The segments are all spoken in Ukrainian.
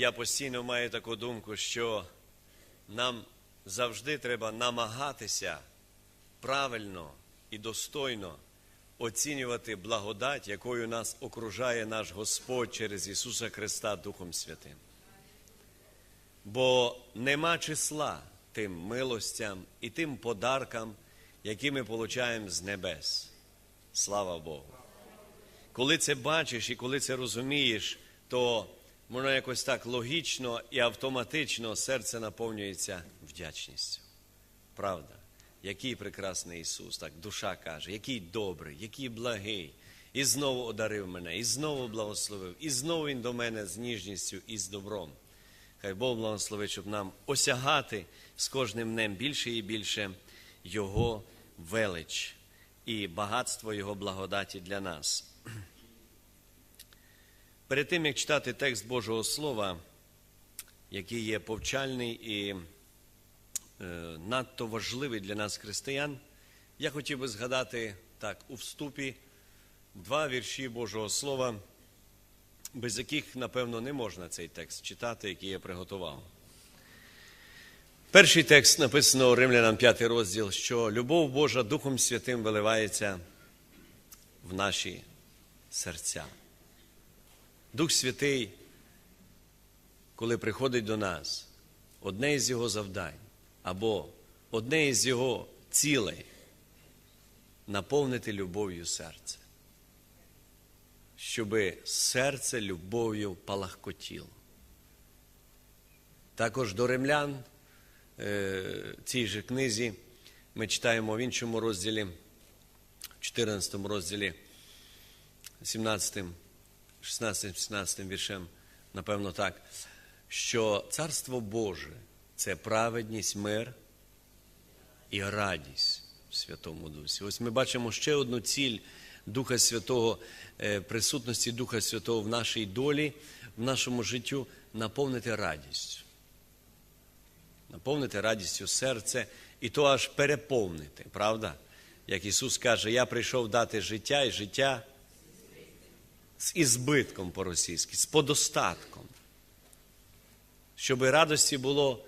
я постійно маю таку думку, що нам завжди треба намагатися правильно і достойно оцінювати благодать, якою нас окружає наш Господь через Ісуса Христа Духом Святим. Бо нема числа тим милостям і тим подаркам, які ми получаємо з небес. Слава Богу. Коли це бачиш і коли це розумієш, то воно якось так логічно і автоматично серце наповнюється вдячністю. Правда, який прекрасний Ісус, так душа каже, який добрий, який благий. І знову одарив мене, і знову благословив, і знову Він до мене з ніжністю і з добром. Хай Бог благословить, щоб нам осягати з кожним днем більше і більше Його велич і багатство Його благодаті для нас. Перед тим, як читати текст Божого Слова, який є повчальний і е, надто важливий для нас, християн, я хотів би згадати так у вступі два вірші Божого Слова, без яких, напевно, не можна цей текст читати, який я приготував. Перший текст написано у Римлянам 5 розділ, що любов Божа Духом Святим виливається в наші серця. Дух Святий, коли приходить до нас, одне із його завдань або одне із його цілей наповнити любов'ю серце, щоби серце любов'ю палахкотіло. Також до римлян е, цій же книзі ми читаємо в іншому розділі, в 14 розділі, 17 16-17 віршем, напевно, так, що Царство Боже це праведність, мир і радість в Святому Дусі. Ось ми бачимо ще одну ціль Духа Святого, присутності Духа Святого в нашій долі, в нашому життю наповнити радістю. Наповнити радістю серце і то аж переповнити, правда? Як Ісус каже, я прийшов дати життя і життя з ізбитком по-російськи, з подостатком, щоб радості було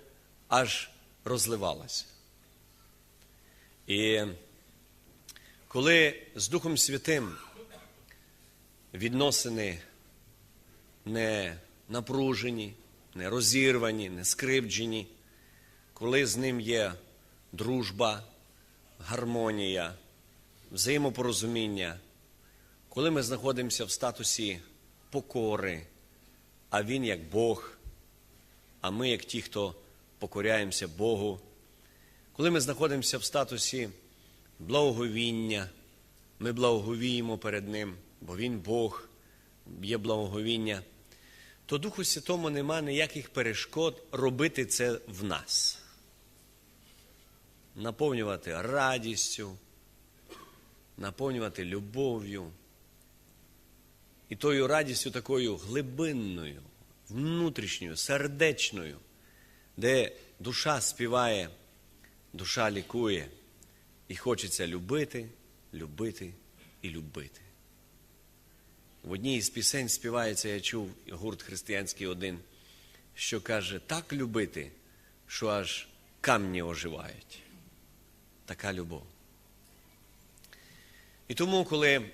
аж розливалося. І коли з Духом Святим відносини не напружені, не розірвані, не скривджені, коли з ним є дружба, гармонія, взаємопорозуміння, коли ми знаходимося в статусі покори, а Він як Бог, а ми як ті, хто покоряємося Богу, коли ми знаходимося в статусі благоговіння, ми благоговіємо перед Ним, бо Він Бог, є благоговіння, то Духу Святому нема ніяких перешкод робити це в нас. Наповнювати радістю, наповнювати любов'ю. І тою радістю такою глибинною, внутрішньою, сердечною, де душа співає, душа лікує, і хочеться любити, любити і любити. В одній із пісень співається, я чув гурт християнський один, що каже, так любити, що аж камні оживають. Така любов. І тому, коли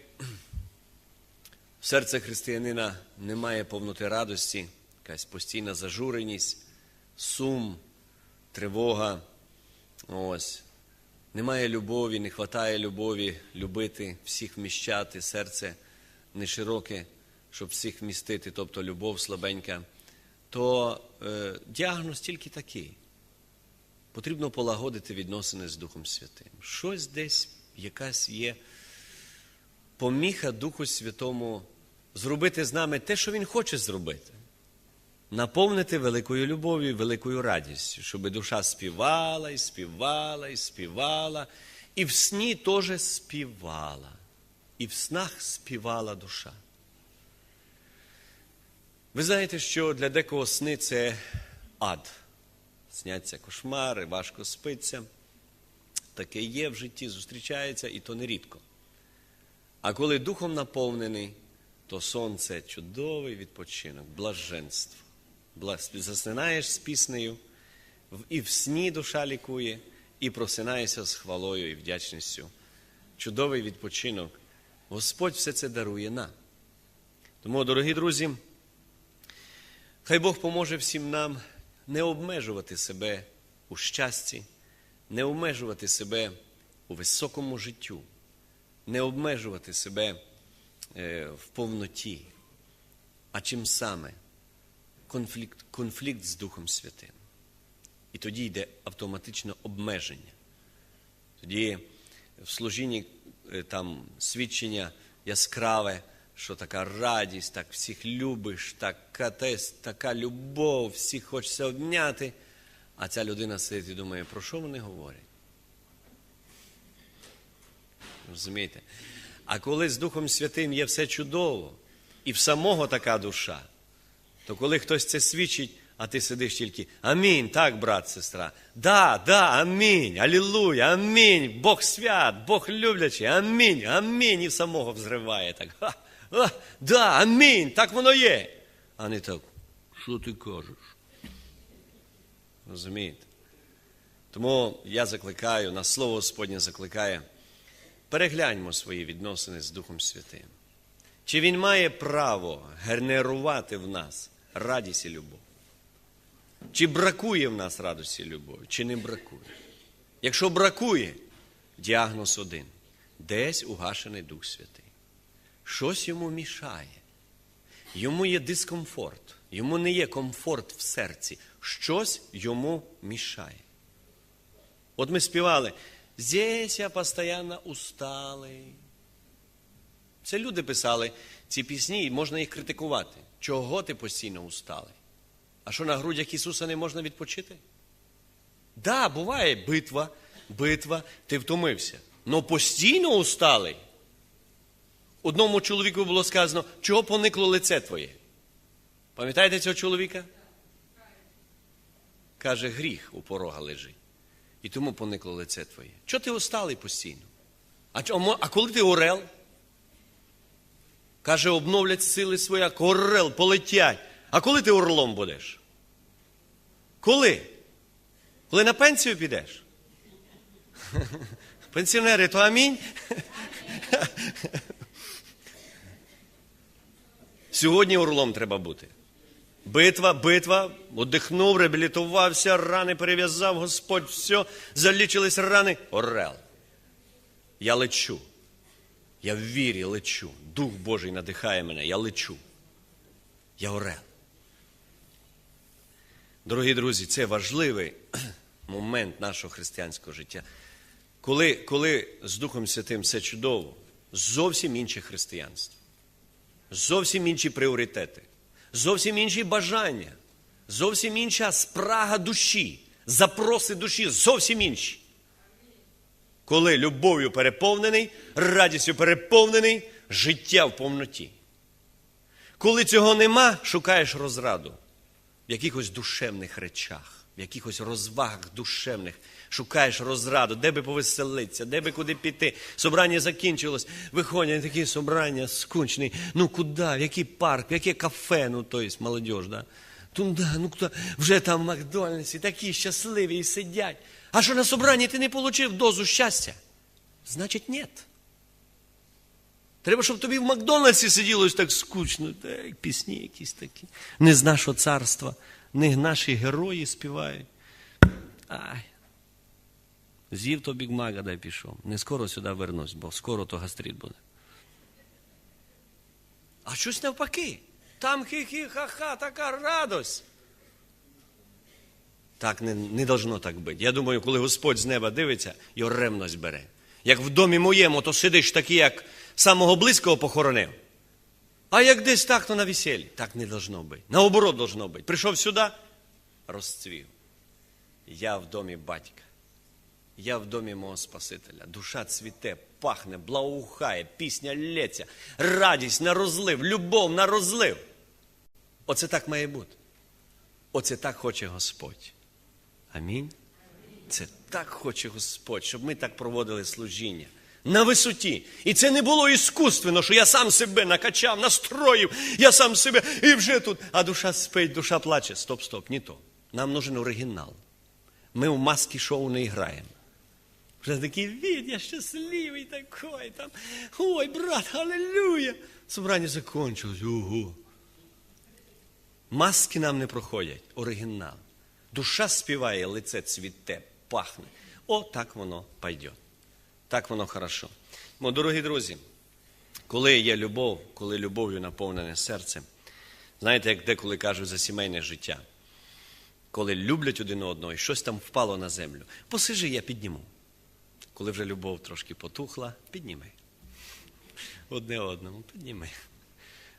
серце християнина немає повноти радості, якась постійна зажуреність, сум, тривога, ось, немає любові, не вистачає любові любити, всіх вміщати, серце не широке, щоб всіх вмістити, тобто любов слабенька, то е, діагноз тільки такий. Потрібно полагодити відносини з Духом Святим. Щось десь якась є поміха Духу Святому зробити з нами те, що Він хоче зробити. Наповнити великою любов'ю, великою радістю, щоб душа співала і співала і співала, і в сні теж співала, і в снах співала душа. Ви знаєте, що для декого сни це ад. Сняться кошмари, важко спиться. Таке є в житті, зустрічається, і то нерідко. А коли духом наповнений, то сон це чудовий відпочинок, блаженство. Засинаєш з піснею, і в сні душа лікує, і просинаєшся з хвалою і вдячністю. Чудовий відпочинок. Господь все це дарує нам. Тому, дорогі друзі, хай Бог поможе всім нам не обмежувати себе у щасті, не обмежувати себе у високому життю, не обмежувати себе в повноті. А чим саме? Конфлікт, конфлікт з Духом Святим. І тоді йде автоматично обмеження. Тоді в служінні е, там свідчення яскраве, що така радість, так всіх любиш, така, така любов, всіх хочеться обняти. А ця людина сидить і думає, про що вони говорять? Розумієте? А коли з Духом Святим є все чудово, і в самого така душа, то коли хтось це свідчить, а ти сидиш тільки Амінь, так, брат, сестра. Да, да, амінь, алілуя, амінь, Бог свят, Бог люблячий, амінь, амінь, і в самого взриває так. Ха, а, да, амінь, так воно є. А не так, що ти кажеш? Розумієте? Тому я закликаю, на слово Господнє закликає, перегляньмо свої відносини з Духом Святим. Чи він має право генерувати в нас радість і любов? Чи бракує в нас радості і любові, чи не бракує? Якщо бракує, діагноз один. Десь угашений Дух Святий. Щось йому мішає. Йому є дискомфорт, йому не є комфорт в серці. Щось йому мішає. От ми співали, здесь я постійно усталий. Це люди писали ці пісні, і можна їх критикувати. Чого ти постійно усталий? А що на грудях Ісуса не можна відпочити? Да, буває битва, битва, ти втомився. Но постійно усталий. Одному чоловіку було сказано, чого поникло лице твоє? Пам'ятаєте цього чоловіка? Каже, гріх у порога лежить. І тому поникло лице твоє. Чого ти усталий постійно? А, а коли ти орел? Каже, обновлять сили свої, як орел, полетять. А коли ти орлом будеш? Коли? Коли на пенсію підеш? Пенсіонери, то амінь. Сьогодні орлом треба бути. Битва, битва, одихнув, реабілітувався, рани перев'язав, Господь, все, залічились рани. Орел. Я лечу. Я в вірі лечу. Дух Божий надихає мене, я лечу. Я орел. Дорогі друзі, це важливий момент нашого християнського життя. Коли, коли з Духом Святим все чудово, зовсім інше християнство, зовсім інші пріоритети, зовсім інші бажання, зовсім інша спрага душі, запроси душі, зовсім інші. Коли любов'ю переповнений, радістю переповнений, життя в повноті. Коли цього нема, шукаєш розраду в якихось душевних речах, в якихось розвагах душевних. Шукаєш розраду, де би повеселитися, де би куди піти. Собрання закінчилось, виходять такі собрання скучні. Ну куди, в який парк, в яке кафе, ну то є молодіж, да? Туди, ну куди, вже там в Макдональдсі, такі щасливі і сидять. А що на собранні ти не отримав дозу щастя? Значить, ні. Треба, щоб тобі в Макдональдсі сиділось так скучно, так, пісні якісь такі. Не з нашого царства, не наші герої співають. Ай. З'їв то бігмага, дай пішов. Не скоро сюди вернусь, бо скоро то гастрит буде. А щось навпаки. Там хі-хі, ха-ха, така радость. Так не, не должно так бути. Я думаю, коли Господь з неба дивиться, його ревність бере. Як в домі моєму, то сидиш такий, як самого близького похоронив. А як десь так, то на весіллі. Так не должно бути. Наоборот должно бути. Прийшов сюди, розцвів. Я в домі батька. Я в домі мого Спасителя. Душа цвіте, пахне, благоухає, пісня лється, радість на розлив, любов на розлив. Оце так має бути. Оце так хоче Господь. Амінь. Це так хоче Господь, щоб ми так проводили служіння. на висоті. І це не було іскусственно, що я сам себе накачав, настроїв, я сам себе і вже тут. А душа спить, душа плаче. Стоп, стоп, ні то. Нам нужен оригінал. Ми в маски шоу не граємо. Вже такий від, я щасливий такой там. Ой, брат, аллилуйя. Собрання закончилось. Ого. Маски нам не проходять, оригінал. Душа співає, лице цвіте, пахне. О, так воно пойде. Так воно хорошо. Мо, дорогі друзі, коли є любов, коли любов'ю наповнене серце, знаєте, як деколи кажуть за сімейне життя, коли люблять один одного і щось там впало на землю, посижи, я підніму. Коли вже любов трошки потухла, підніми. Одне одному, підніми.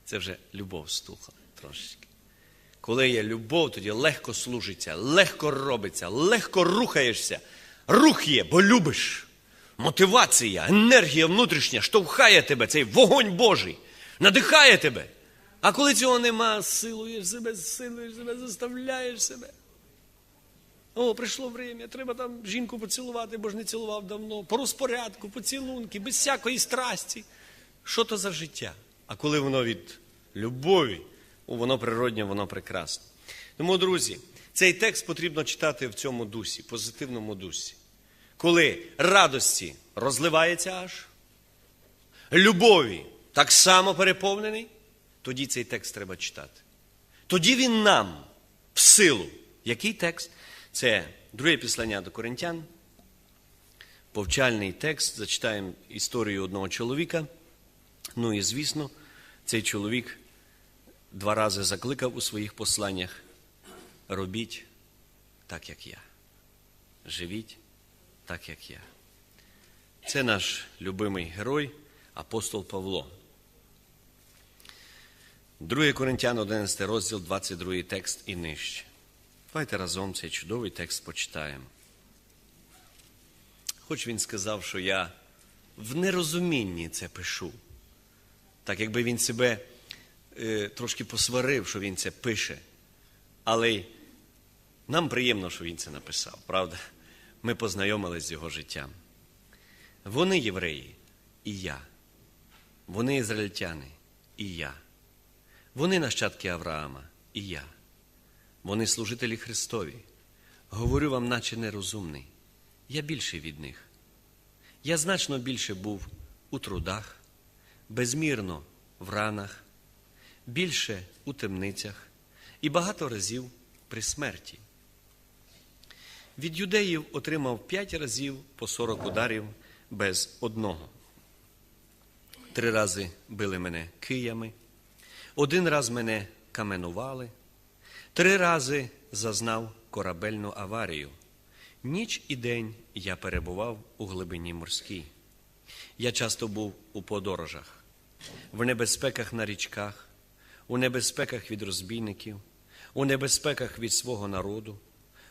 Це вже любов стухла трошечки. Коли є любов, тоді легко служиться, легко робиться, легко рухаєшся. Рух є, бо любиш. Мотивація, енергія внутрішня штовхає тебе, цей вогонь Божий, надихає тебе. А коли цього нема, силуєш себе, силуєш себе, заставляєш себе. О, прийшло время, треба там жінку поцілувати, бо ж не цілував давно. По розпорядку, поцілунки, без всякої страсті. Що то за життя? А коли воно від любові, о, воно природнє, воно прекрасне. Тому, друзі, цей текст потрібно читати в цьому дусі, позитивному дусі. Коли радості розливається аж, любові так само переповнений, тоді цей текст треба читати. Тоді він нам в силу. Який текст? Це друге післання до коринтян. Повчальний текст. Зачитаємо історію одного чоловіка. Ну і звісно, цей чоловік два рази закликав у своїх посланнях: робіть так, як я. Живіть так, як я. Це наш любимий герой, апостол Павло. 2 Коринтян, 11 розділ, 22 текст і нижче. Давайте разом цей чудовий текст почитаємо. Хоч він сказав, що я в нерозумінні це пишу. Так якби він себе е, трошки посварив, що він це пише. Але нам приємно, що він це написав, правда? Ми познайомилися з його життям. Вони євреї, і я. Вони ізраїльтяни, і я. Вони нащадки Авраама, і я. Вони служителі Христові. Говорю вам, наче нерозумний. Я більший від них. Я значно більше був у трудах, безмірно в ранах, більше у темницях і багато разів при смерті. Від юдеїв отримав п'ять разів по сорок ударів без одного. Три рази били мене киями, один раз мене каменували, три рази зазнав корабельну аварію. Ніч і день я перебував у глибині морській. Я часто був у подорожах, в небезпеках на річках, у небезпеках від розбійників, у небезпеках від свого народу,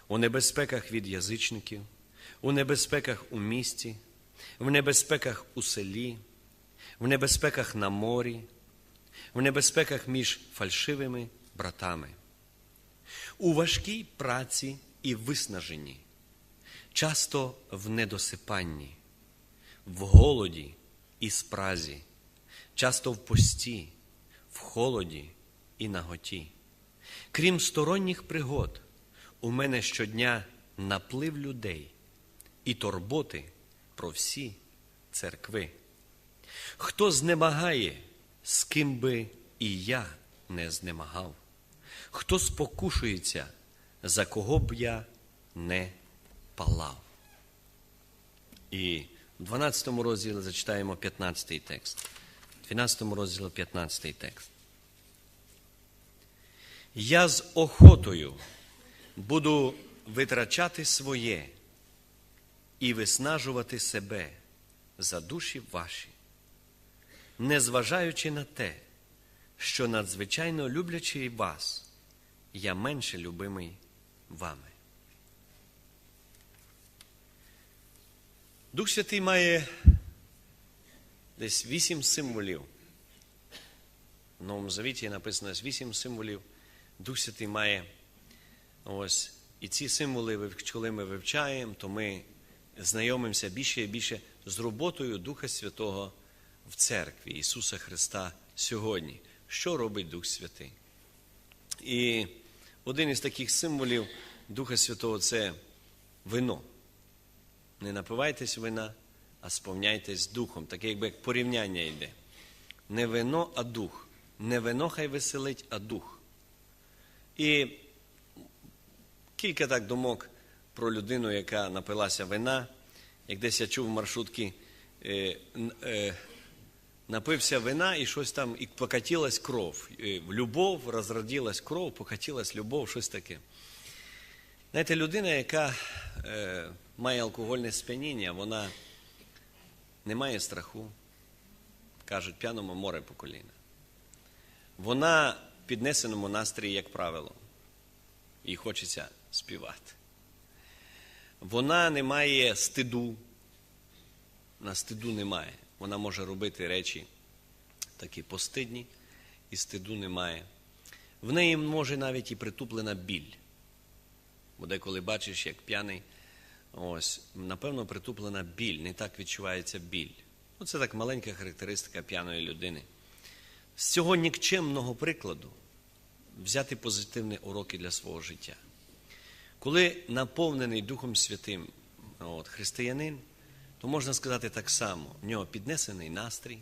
у небезпеках від язичників, у небезпеках у місті, в небезпеках у селі, в небезпеках на морі, в небезпеках між фальшивими братами, у важкій праці і виснаженні, часто в недосипанні, в голоді і спразі, часто в пості, в холоді і наготі. Крім сторонніх пригод, у мене щодня наплив людей і турботи про всі церкви. Хто знемагає, з ким би і я не знемагав, хто спокушується, за кого б я не палав. І в 12 розділі зачитаємо 15 текст. В 12 розділі 15 текст. Я з охотою буду витрачати своє і виснажувати себе за душі ваші, незважаючи на те, що надзвичайно люблячи вас, я менше любимий вами. Дух Святий має десь вісім символів. В Новому Завіті написано вісім символів. Дух Святий має ось. І ці символи, коли ми вивчаємо, то ми знайомимося більше і більше з роботою Духа Святого в церкві Ісуса Христа сьогодні. Що робить Дух Святий? І один із таких символів Духа Святого це вино. Не напивайтесь вина, а сповняйтесь духом, таке якби як порівняння йде. Не вино, а дух. Не вино хай веселить, а дух. І кілька так думок про людину, яка напилася вина. Як десь я чув в маршрутці, е, е, напився вина і щось там, і покатилась кров. І любов, розродилась кров, покатилась любов, щось таке. Знаєте, людина, яка е, має алкогольне сп'яніння, вона не має страху, кажуть, п'яному море по коліна. Вона в піднесеному настрої, як правило, і хочеться співати. Вона не має стиду, на стиду немає. Вона може робити речі такі постидні, і стиду немає. В неї може навіть і притуплена біль. Бо деколи бачиш, як п'яний, ось, напевно, притуплена біль, не так відчувається біль. Ну, це так маленька характеристика п'яної людини. З цього нікчемного прикладу взяти позитивні уроки для свого життя. Коли наповнений Духом Святим от, християнин, то можна сказати так само: в нього піднесений настрій,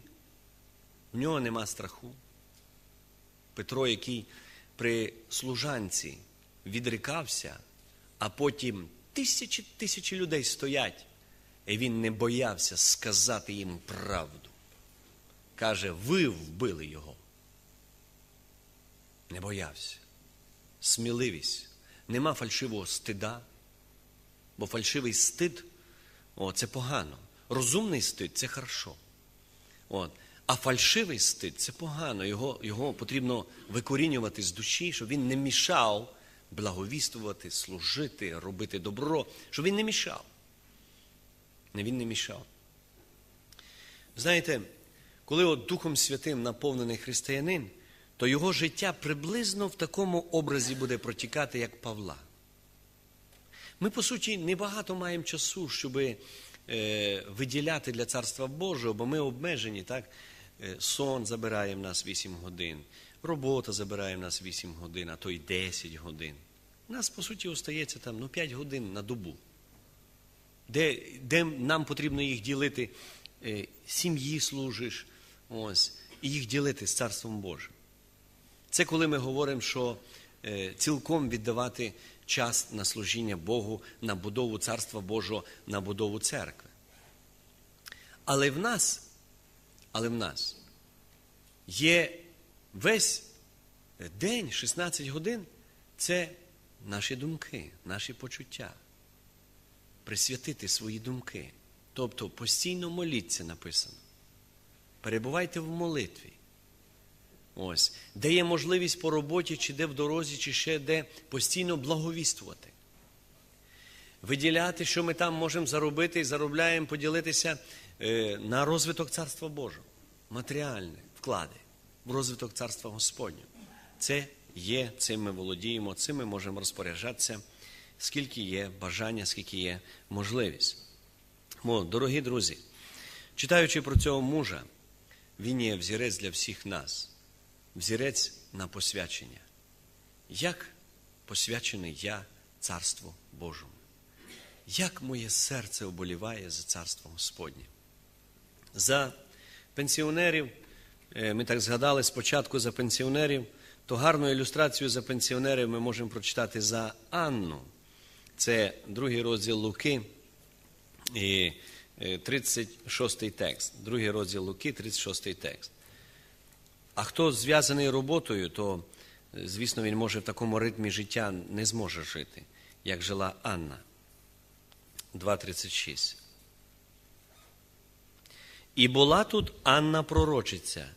в нього нема страху. Петро, який при служанці відрікався, а потім тисячі тисячі людей стоять, і він не боявся сказати їм правду. Каже, ви вбили його. Не боявся. Сміливість. Нема фальшивого стида, бо фальшивий стид о, це погано. Розумний стид це хорошо. От. А фальшивий стид це погано. Його, його потрібно викорінювати з душі, щоб він не мішав благовістувати, служити, робити добро, щоб він не мішав. Не він не мішав. Знаєте, коли от Духом Святим наповнений християнин, то його життя приблизно в такому образі буде протікати, як Павла. Ми, по суті, небагато маємо часу, щоб е, виділяти для Царства Божого, бо ми обмежені, так? Е, сон забирає в нас 8 годин, робота забирає в нас 8 годин, а то й 10 годин. У нас, по суті, остається там ну, 5 годин на добу, де, де нам потрібно їх ділити, е, сім'ї служиш, ось, і їх ділити з Царством Божим. Це коли ми говоримо, що цілком віддавати час на служіння Богу, на будову Царства Божого, на будову церкви. Але в нас, але в нас є весь день, 16 годин, це наші думки, наші почуття. Присвятити свої думки. Тобто постійно моліться написано. Перебувайте в молитві. Ось, де є можливість по роботі, чи де в дорозі, чи ще де постійно благовіствувати. Виділяти, що ми там можемо заробити і заробляємо, поділитися е, на розвиток Царства Божого, матеріальне вклади в розвиток Царства Господнього. Це є, цим ми володіємо, цим ми можемо розпоряджатися, скільки є бажання, скільки є можливість. О, дорогі друзі, читаючи про цього мужа, він є взірець для всіх нас взірець на посвячення. Як посвячений я Царству Божому? Як моє серце оболіває за Царство Господнє? За пенсіонерів, ми так згадали спочатку за пенсіонерів, то гарну ілюстрацію за пенсіонерів ми можемо прочитати за Анну. Це другий розділ Луки і 36 текст. Другий розділ Луки, 36 текст. А хто зв'язаний роботою, то, звісно, він може в такому ритмі життя не зможе жити, як жила Анна. 2.36. І була тут Анна пророчиця,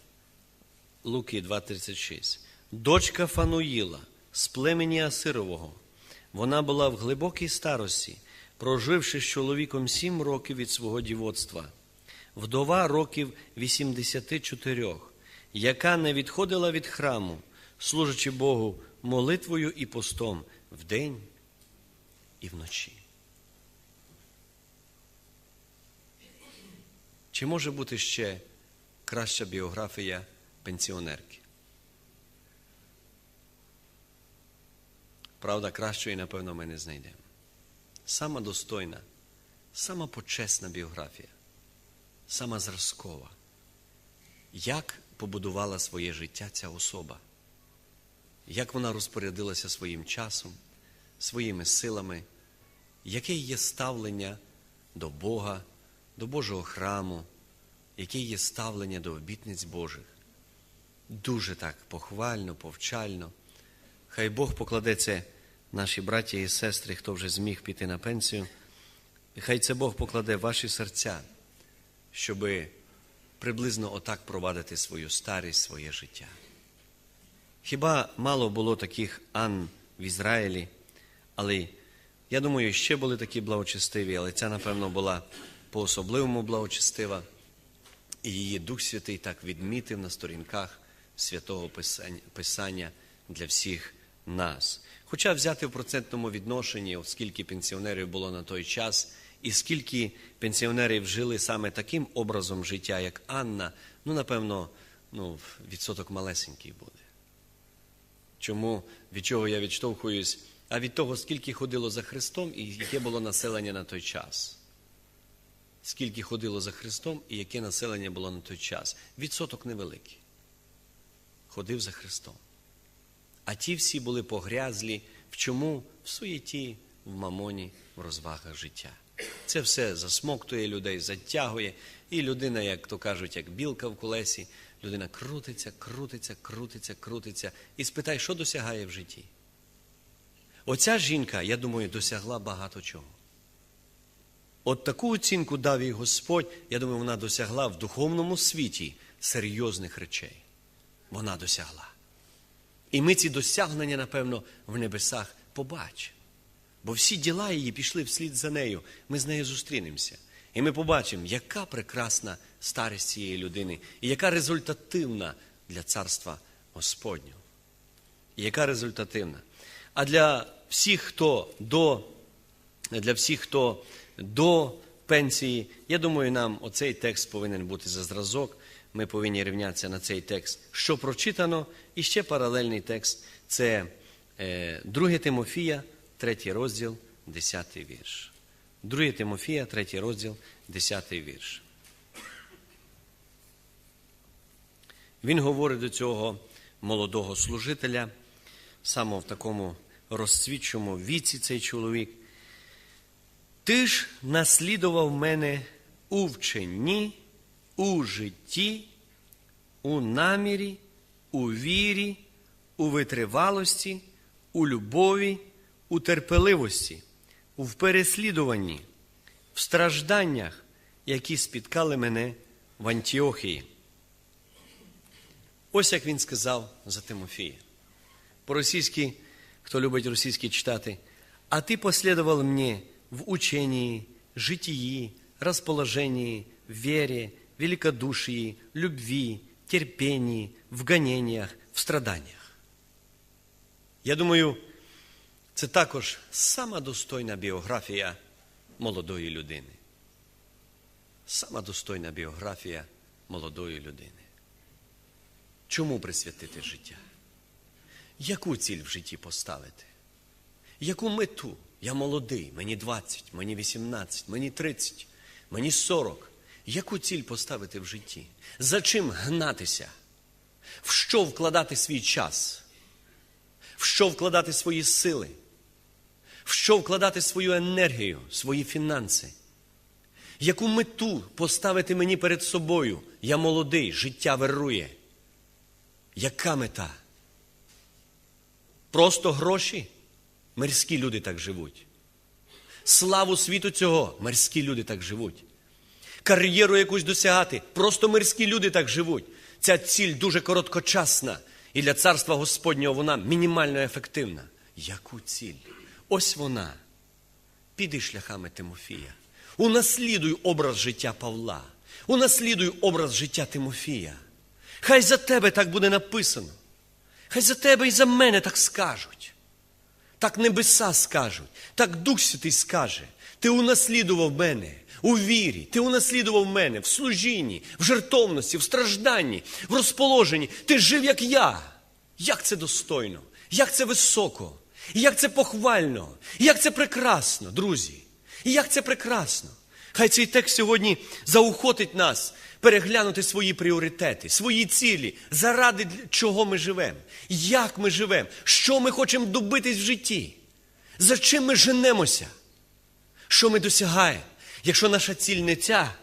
Луки 2.36, дочка Фануїла з племені Асирового. Вона була в глибокій старості, проживши з чоловіком сім років від свого дівоцтва, вдова років 84 яка не відходила від храму, служачи Богу молитвою і постом вдень і вночі. Чи може бути ще краща біографія пенсіонерки? Правда, кращої, напевно, ми не знайдемо. Сама достойна, сама почесна біографія, сама зразкова. Як побудувала своє життя ця особа? Як вона розпорядилася своїм часом, своїми силами, яке є ставлення до Бога, до Божого храму, яке є ставлення до обітниць Божих? Дуже так похвально, повчально. Хай Бог покладе це наші браті і сестри, хто вже зміг піти на пенсію. І хай це Бог покладе ваші серця, щоби приблизно отак провадити свою старість, своє життя. Хіба мало було таких Ан в Ізраїлі, але я думаю, ще були такі благочестиві, але ця, напевно, була по-особливому благочестива. І її Дух Святий так відмітив на сторінках святого Писання для всіх нас. Хоча взяти в процентному відношенні, скільки пенсіонерів було на той час, і скільки пенсіонерів жили саме таким образом життя, як Анна, ну, напевно, ну, відсоток малесенький буде. Чому, від чого я відштовхуюсь? А від того, скільки ходило за Христом і яке було населення на той час. Скільки ходило за Христом і яке населення було на той час. Відсоток невеликий. Ходив за Христом. А ті всі були погрязлі в чому? В суєті, в мамоні, в розвагах життя. Це все засмоктує людей, затягує. І людина, як то кажуть, як білка в колесі, людина крутиться, крутиться, крутиться, крутиться. І спитай, що досягає в житті. Оця жінка, я думаю, досягла багато чого. От таку оцінку дав їй Господь, я думаю, вона досягла в духовному світі серйозних речей. Вона досягла. І ми ці досягнення, напевно, в небесах побачимо. Бо всі діла її пішли вслід за нею. Ми з нею зустрінемося. І ми побачимо, яка прекрасна старість цієї людини, і яка результативна для царства Господнього. І яка результативна. А для всіх, хто до, для всіх, хто до пенсії, я думаю, нам оцей текст повинен бути за зразок. Ми повинні рівнятися на цей текст, що прочитано, і ще паралельний текст це 2 Тимофія, 3 розділ, 10 вірш. 2 Тимофія, 3 розділ, 10 вірш. Він говорить до цього молодого служителя, саме в такому розцвітчому віці цей чоловік. Ти ж наслідував мене у вченні, у житті, у намірі, у вірі, у витривалості, у любові, у терпеливості, в переслідуванні, в стражданнях, які спіткали мене в Антіохії. Ось як він сказав за Тимофія. По-російськи, хто любить російські читати, а ти послідував мені в учении, житии, расположении, вере, великодушии, любви, терпении, в гонениях, в страданнях. Я думаю, це також сама достойна біографія молодої людини. Сама достойна біографія молодої людини. Чому присвятити життя? Яку ціль в житті поставити? Яку мету? Я молодий, мені 20, мені 18, мені 30, мені 40. Яку ціль поставити в житті? За чим гнатися? В що вкладати свій час? В що вкладати свої сили? В що вкладати свою енергію, свої фінанси? Яку мету поставити мені перед собою? Я молодий, життя вирує. Яка мета? Просто гроші? Мирські люди так живуть. Славу світу цього, мирські люди так живуть. Кар'єру якусь досягати, просто мирські люди так живуть. Ця ціль дуже короткочасна, і для царства Господнього вона мінімально ефективна. Яку ціль? Ось вона. Піди шляхами Тимофія. Унаслідуй образ життя Павла. Унаслідуй образ життя Тимофія. Хай за тебе так буде написано. Хай за тебе і за мене так скажуть. Так небеса скажуть, так Дух Святий скаже. Ти унаслідував мене у вірі, ти унаслідував мене в служінні, в жертовності, в стражданні, в розположенні. Ти жив, як я. Як це достойно, як це високо, і як це похвально, і як це прекрасно, друзі. І як це прекрасно. Хай цей текст сьогодні заохотить нас переглянути свої пріоритети, свої цілі, заради чого ми живемо, як ми живемо, що ми хочемо добитись в житті, за чим ми женемося, що ми досягаємо. Якщо наша ціль не ця,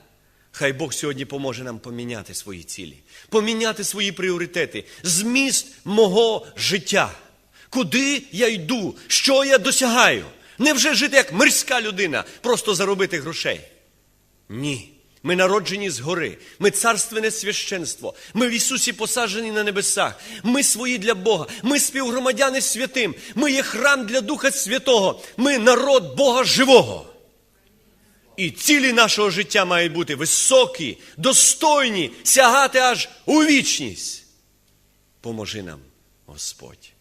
хай Бог сьогодні поможе нам поміняти свої цілі, поміняти свої пріоритети, зміст мого життя. Куди я йду, що я досягаю? Невже жити як мирська людина, просто заробити грошей? Ні. Ми народжені згори, ми царственне священство, ми в Ісусі посаджені на небесах, ми свої для Бога, ми співгромадяни святим, ми є храм для Духа Святого, ми народ Бога живого. І цілі нашого життя мають бути високі, достойні, сягати аж у вічність. Поможи нам, Господь.